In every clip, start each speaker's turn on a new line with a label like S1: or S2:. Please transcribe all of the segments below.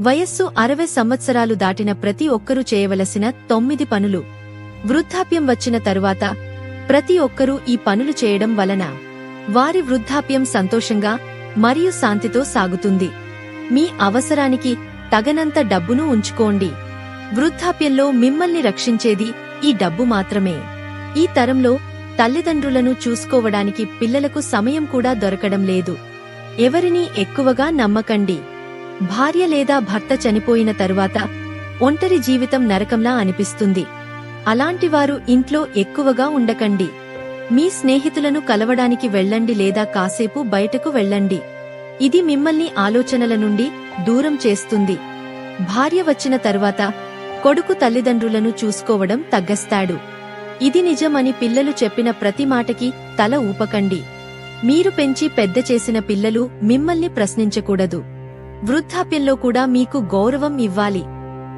S1: వయస్సు అరవై సంవత్సరాలు దాటిన ప్రతి ఒక్కరూ చేయవలసిన తొమ్మిది పనులు. వృద్ధాప్యం వచ్చిన తరువాత ప్రతి ఒక్కరూ ఈ పనులు చేయడం వలన వారి వృద్ధాప్యం సంతోషంగా మరియు శాంతితో సాగుతుంది. మీ అవసరానికి తగనంత డబ్బును ఉంచుకోండి. వృద్ధాప్యంలో మిమ్మల్ని రక్షించేది ఈ డబ్బు మాత్రమే. ఈ తరంలో తల్లిదండ్రులను చూసుకోవడానికి పిల్లలకు సమయం కూడా దొరకడం లేదు. ఎవరినీ ఎక్కువగా నమ్మకండి. భార్య లేదా భర్త చనిపోయిన తరువాత ఒంటరి జీవితం నరకంలా అనిపిస్తుంది. అలాంటివారు ఇంట్లో ఎక్కువగా ఉండకండి. మీ స్నేహితులను కలవడానికి వెళ్ళండి లేదా కాసేపు బయటకు వెళ్ళండి. ఇది మిమ్మల్ని ఆలోచనల నుండి దూరం చేస్తుంది. భార్య వచ్చిన తరువాత కొడుకు తల్లిదండ్రులను చూసుకోవడం తగ్గస్తాడు. ఇది నిజమని పిల్లలు చెప్పిన ప్రతి మాటకి తల ఊపకండి. మీరు పెంచి పెద్ద చేసిన పిల్లలు మిమ్మల్ని ప్రశ్నించకూడదు. వృద్ధాప్యంలో కూడా మీకు గౌరవం ఇవ్వాలి.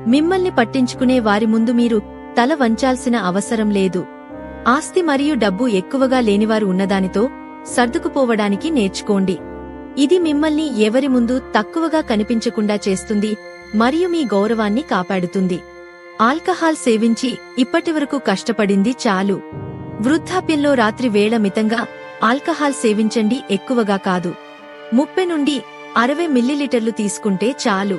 S1: మిమ్మల్ని పట్టించుకునే వారి ముందు మీరు తల వంచాల్సిన అవసరం లేదు. ఆస్తి మరియు డబ్బు ఎక్కువగా లేనివారు ఉన్నదానితో సర్దుకుపోవడానికి నేర్చుకోండి. ఇది మిమ్మల్ని ఎవరి ముందు తక్కువగా కనిపించకుండా చేస్తుంది మరియు మీ గౌరవాన్ని కాపాడుతుంది. ఆల్కహాల్ సేవించి ఇప్పటివరకు కష్టపడింది చాలు. వృద్ధాప్యంలో రాత్రి వేళ మితంగా ఆల్కహాల్ సేవించండి ఎక్కువగా కాదు. ముప్పై నుండి అరవై మిల్లీలీటర్లు తీసుకుంటే చాలు.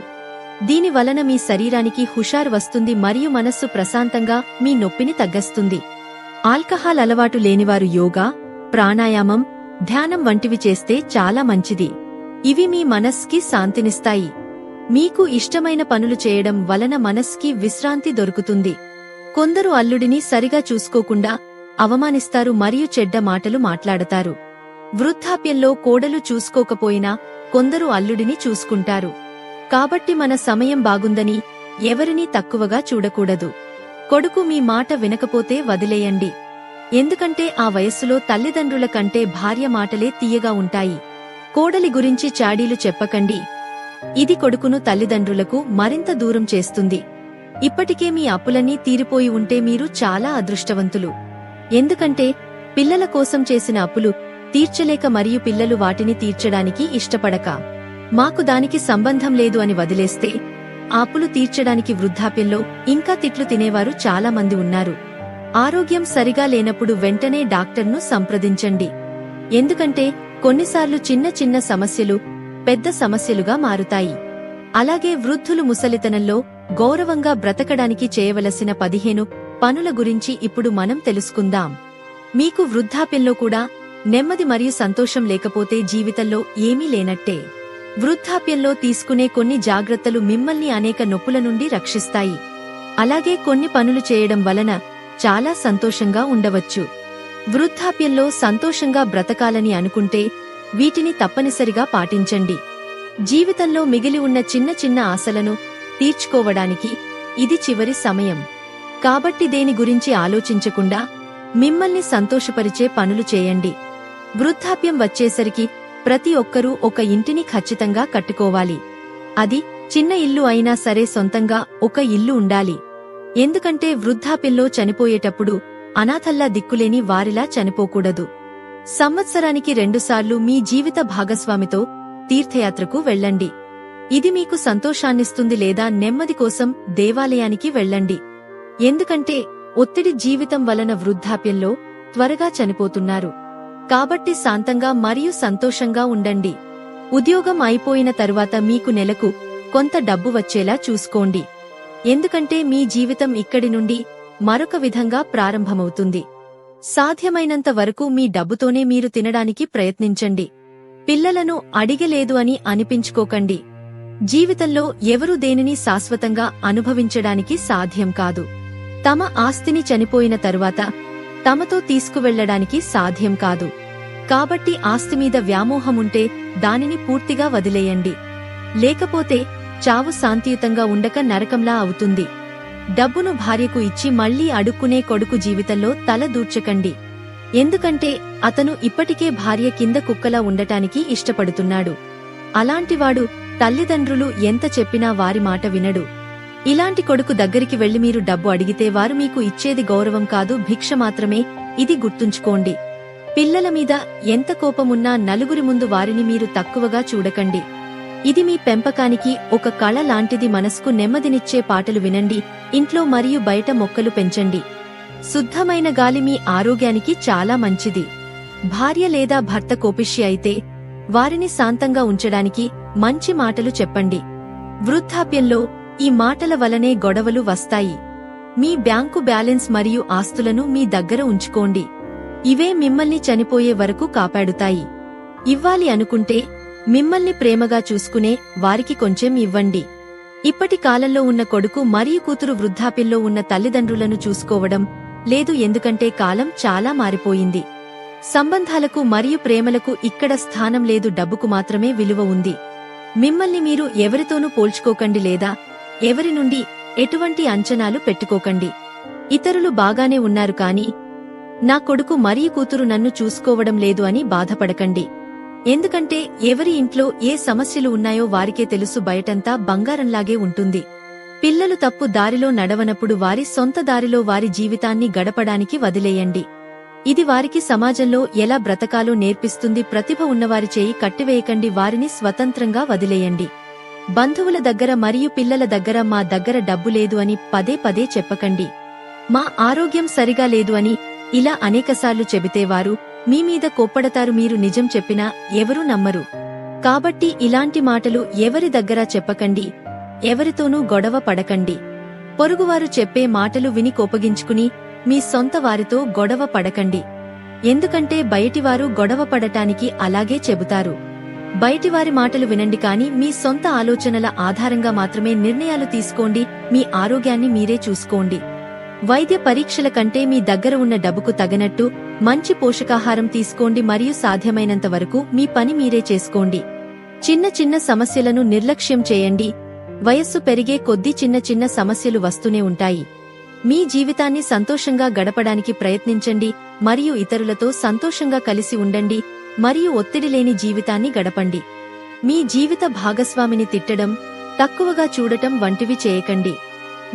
S1: దీని వలన మీ శరీరానికి హుషార్ వస్తుంది మరియు మనస్సు ప్రశాంతంగా మీ నొప్పిని తగ్గస్తుంది. ఆల్కహాల్ అలవాటు లేనివారు యోగా ప్రాణాయామం ధ్యానం వంటివి చేస్తే చాలా మంచిది. ఇవి మీ మనస్కి శాంతినిస్తాయి. మీకు ఇష్టమైన పనులు చేయడం వలన మనస్కి విశ్రాంతి దొరుకుతుంది. కొందరు అల్లుడిని సరిగా చూసుకోకుండా అవమానిస్తారు మరియు చెడ్డ మాటలు మాట్లాడతారు. వృద్ధాప్యంలో కోడలు చూసుకోకపోయినా కొందరు అల్లుడిని చూసుకుంటారు. కాబట్టి మన సమయం బాగుందని ఎవరినీ తక్కువగా చూడకూడదు. కొడుకు మీ మాట వినకపోతే వదిలేయండి. ఎందుకంటే ఆ వయస్సులో తల్లిదండ్రుల కంటే భార్య మాటలే తీయగా ఉంటాయి. కోడలి గురించి చాడీలు చెప్పకండి. ఇది కొడుకును తల్లిదండ్రులకు మరింత దూరం చేస్తుంది. ఇప్పటికే మీ అప్పులన్నీ తీరిపోయి ఉంటే మీరు చాలా అదృష్టవంతులు. ఎందుకంటే పిల్లల కోసం చేసిన అప్పులు తీర్చలేక మరియు పిల్లలు వాటిని తీర్చడానికి ఇష్టపడక. మాకు దానికి సంబంధం లేదు అని వదిలేస్తే ఆపులు తీర్చడానికి వృద్ధాప్యంలో ఇంకా తిట్లు తినేవారు చాలా మంది ఉన్నారు. ఆరోగ్యం సరిగా లేనప్పుడు వెంటనే డాక్టర్ను సంప్రదించండి. ఎందుకంటే కొన్నిసార్లు చిన్న చిన్న సమస్యలు పెద్ద సమస్యలుగా మారుతాయి. అలాగే వృద్ధులు ముసలితనంలో గౌరవంగా బ్రతకడానికి చేయవలసిన పదిహేను పనుల గురించి ఇప్పుడు మనం తెలుసుకుందాం. మీకు వృద్ధాప్యంలో కూడా నెమ్మది మరియు సంతోషం లేకపోతే జీవితంలో ఏమీ లేనట్టే. వృద్ధాప్యంలో తీసుకునే కొన్ని జాగ్రత్తలు మిమ్మల్ని అనేక నొప్పుల నుండి రక్షిస్తాయి. అలాగే కొన్ని పనులు చేయడం వలన చాలా సంతోషంగా ఉండవచ్చు. వృద్ధాప్యంలో సంతోషంగా బ్రతకాలని అనుకుంటే వీటిని తప్పనిసరిగా పాటించండి. జీవితంలో మిగిలి ఉన్న చిన్న చిన్న ఆశలను తీర్చుకోవడానికి ఇది చివరి సమయం. కాబట్టి దేని గురించి ఆలోచించకుండా మిమ్మల్ని సంతోషపరిచే పనులు చేయండి. వృద్ధాప్యం వచ్చేసరికి ప్రతి ఒక్కరూ ఒక ఇంటిని ఖచ్చితంగా కట్టుకోవాలి. అది చిన్న ఇల్లు అయినా సరే సొంతంగా ఒక ఇల్లు ఉండాలి. ఎందుకంటే వృద్ధాప్యంలో చనిపోయేటప్పుడు అనాథల్లా దిక్కులేని వారిలా చనిపోకూడదు. సంవత్సరానికి రెండుసార్లు మీ జీవిత భాగస్వామితో తీర్థయాత్రకు వెళ్ళండి. ఇది మీకు సంతోషాన్నిస్తుంది లేదా నెమ్మది కోసం దేవాలయానికి వెళ్ళండి. ఎందుకంటే ఒత్తిడి జీవితం వలన వృద్ధాప్యంలో త్వరగా చనిపోతున్నారు. కాబట్టి శాంతంగా మరియు సంతోషంగా ఉండండి. ఉద్యోగం అయిపోయిన తరువాత మీకు నెలకు కొంత డబ్బు వచ్చేలా చూసుకోండి. ఎందుకంటే మీ జీవితం ఇక్కడి నుండి మరొక విధంగా ప్రారంభమవుతుంది. సాధ్యమైనంత వరకు మీ డబ్బుతోనే మీరు తినడానికి ప్రయత్నించండి. పిల్లలను అడిగలేదు అని అనిపించుకోకండి. జీవితంలో ఎవరు దేనిని శాశ్వతంగా అనుభవించడానికి సాధ్యం కాదు. తమ ఆస్తిని చనిపోయిన తరువాత తమతో తీసుకువెళ్ళడానికి సాధ్యం కాదు. కాబట్టి ఆస్తి మీద వ్యామోహముంటే దానిని పూర్తిగా వదిలేయండి. లేకపోతే చావు శాంతియుతంగా ఉండక నరకంలా అవుతుంది. డబ్బును భార్యకు ఇచ్చి మళ్ళీ అడుక్కునే కొడుకు జీవితంలో తల దూర్చకండి. ఎందుకంటే అతను ఇప్పటికే భార్య కింద కుక్కలా ఉండటానికి ఇష్టపడుతున్నాడు. అలాంటివాడు తల్లిదండ్రులు ఎంత చెప్పినా వారి మాట వినడు. ఇలాంటి కొడుకు దగ్గరికి వెళ్ళి మీరు డబ్బు అడిగితే వారు మీకు ఇచ్చేది గౌరవం కాదు భిక్ష మాత్రమే. ఇది గుర్తుంచుకోండి. పిల్లల మీద ఎంత కోపమున్నా నలుగురి ముందు వారిని మీరు తక్కువగా చూడకండి. ఇది మీ పెంపకానికి ఒక కళ లాంటిది మనసుకు నెమ్మదినిచ్చే పాటలు వినండి. ఇంట్లో మరియు బయట మొక్కలు పెంచండి. శుద్ధమైన గాలి మీ ఆరోగ్యానికి చాలా మంచిది. భార్య లేదా భర్త కోపిష్య అయితే వారిని శాంతంగా ఉంచడానికి మంచి మాటలు చెప్పండి. వృద్ధాప్యంలో ఈ మాటల వలనే గొడవలు వస్తాయి. మీ బ్యాంకు బ్యాలెన్స్ మరియు ఆస్తులను మీ దగ్గర ఉంచుకోండి. ఇవే మిమ్మల్ని చనిపోయే వరకు కాపాడుతాయి. ఇవ్వాలి అనుకుంటే మిమ్మల్ని ప్రేమగా చూసుకునే వారికి కొంచెం ఇవ్వండి. ఇప్పటి కాలంలో ఉన్న కొడుకు మరియు కూతురు వృద్ధాపిల్లో ఉన్న తల్లిదండ్రులను చూసుకోవడం లేదు ఎందుకంటే కాలం చాలా మారిపోయింది. సంబంధాలకు మరియు ప్రేమలకు ఇక్కడ స్థానం లేదు డబ్బుకు మాత్రమే విలువ ఉంది. మిమ్మల్ని మీరు ఎవరితోనూ పోల్చుకోకండి లేదా ఎవరి నుండి ఎటువంటి అంచనాలు పెట్టుకోకండి. ఇతరులు బాగానే ఉన్నారు కాని నా కొడుకు మరీ కూతురు నన్ను చూసుకోవడం లేదు అని బాధపడకండి. ఎందుకంటే ఎవరి ఇంట్లో ఏ సమస్యలు ఉన్నాయో వారికే తెలుసు బయటంతా బంగారంలాగే ఉంటుంది. పిల్లలు తప్పు దారిలో నడవనప్పుడు వారి సొంత దారిలో వారి జీవితాన్ని గడపడానికి వదిలేయండి. ఇది వారికి సమాజంలో ఎలా బ్రతకాలో నేర్పిస్తుంది ప్రతిభ ఉన్నవారి చేయి కట్టివేయకండి వారిని స్వతంత్రంగా వదిలేయండి. బంధువుల దగ్గర మరియు పిల్లల దగ్గర మా దగ్గర డబ్బు లేదు అని పదే పదే చెప్పకండి. మా ఆరోగ్యం సరిగా లేదు అని ఇలా అనేకసార్లు చెబితేవారు మీ మీద కోప్పడతారు మీరు నిజం చెప్పినా ఎవరూ నమ్మరు. కాబట్టి ఇలాంటి మాటలు ఎవరి దగ్గర చెప్పకండి ఎవరితోనూ గొడవ పడకండి. పొరుగువారు చెప్పే మాటలు విని కోపగించుకుని మీ సొంత వారితో గొడవ పడకండి. ఎందుకంటే బయటివారు గొడవ పడటానికి అలాగే చెబుతారు. బయటివారి మాటలు వినండి కానీ మీ సొంత ఆలోచనల ఆధారంగా మాత్రమే నిర్ణయాలు తీసుకోండి. మీ ఆరోగ్యాన్ని మీరే చూసుకోండి. వైద్య పరీక్షల కంటే మీ దగ్గర ఉన్న డబ్బుకు తగినట్టు మంచి పోషకాహారం తీసుకోండి మరియు సాధ్యమైనంత వరకు మీ పని మీరే చేసుకోండి. చిన్న చిన్న సమస్యలను నిర్లక్ష్యం చేయండి. వయస్సు పెరిగే కొద్దీ చిన్న చిన్న సమస్యలు వస్తూనే ఉంటాయి. మీ జీవితాన్ని సంతోషంగా గడపడానికి ప్రయత్నించండి మరియు ఇతరులతో సంతోషంగా కలిసి ఉండండి. మరియు ఒత్తిడి లేని జీవితాన్ని గడపండి. మీ జీవిత భాగస్వామిని తిట్టడం తక్కువగా చూడటం వంటివి చేయకండి.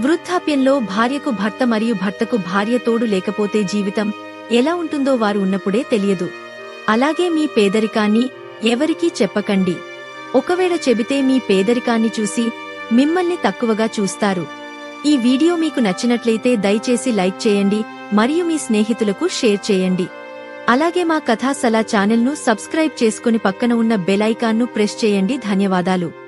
S1: వృద్ధాప్యంలో భార్యకు భర్త మరియు భర్తకు భార్య తోడు లేకపోతే జీవితం ఎలా ఉంటుందో వారు ఉన్నప్పుడే తెలియదు. అలాగే మీ పేదరికాన్ని ఎవరికీ చెప్పకండి. ఒకవేళ చెబితే మీ పేదరికాన్ని చూసి మిమ్మల్ని తక్కువగా చూస్తారు. ఈ వీడియో మీకు నచ్చినట్లయితే దయచేసి లైక్ చేయండి మరియు మీ స్నేహితులకు షేర్ చేయండి. అలాగే మా కథాసలా ఛానల్ను సబ్స్క్రైబ్ చేసుకుని పక్కన ఉన్న బెల్ ఐకాన్ను ప్రెస్ చేయండి. ధన్యవాదాలు.